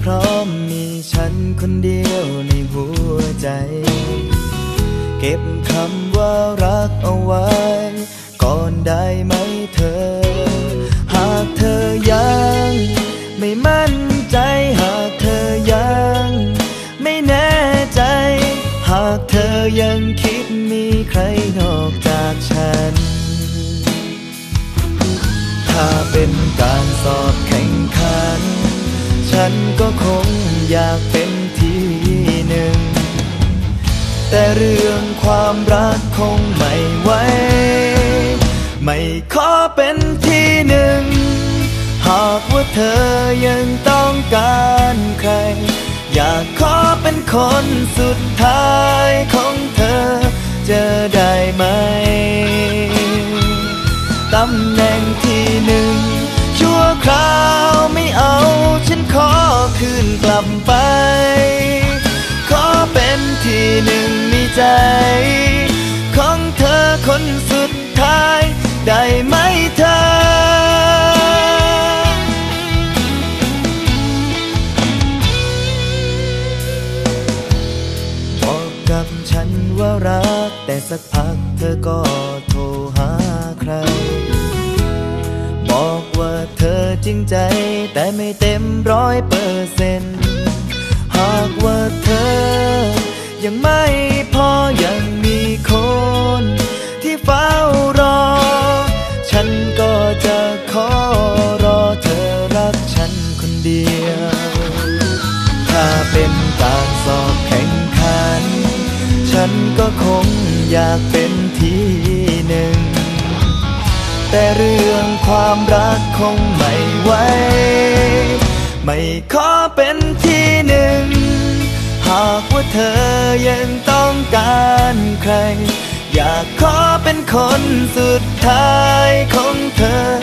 เพราะมีฉันคนเดียวในหัวใจ เก็บคำว่ารักเอาไว้ ก่อนได้ไหมเธอ หากเธอยัง ไม่มั่นใจ หากเธอยัง ไม่แน่ใจ หากเธอยังคิดมีใครนอกจากฉัน ถ้าเป็นการสอบแข่งขัน ฉันก็คงอยากเป็นที่หนึ่ง แต่เรื่องความรักคงไม่ไหวไม่ขอเป็นที่หนึ่ง หากว่าเธอยังต้องการใคร อยากขอเป็นคนสุดท้ายของเธอ ใจของเธอคนสุดท้าย ได้ไหมเธอบอกกับฉันว่ารัก แต่สักพักเธอก็โทรหาใคร บอกว่าเธอจริงใจ แต่ไม่เต็มร้อยเปอร์เซ็นต์หากว่าเธอยังไม่ เดียว ถ้าเป็นการสอบแข่งขัน ฉันก็คงอยากเป็นที่หนึ่ง แต่เรื่องความรักคงไม่ไหวไม่ขอเป็นที่หนึ่ง หากว่าเธอยังต้องการใคร อยากขอเป็นคนสุดท้ายของเธอ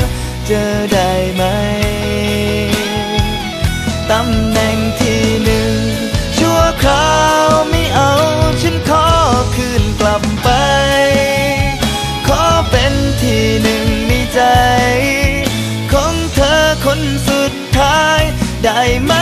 สุดท้ายได้ไหม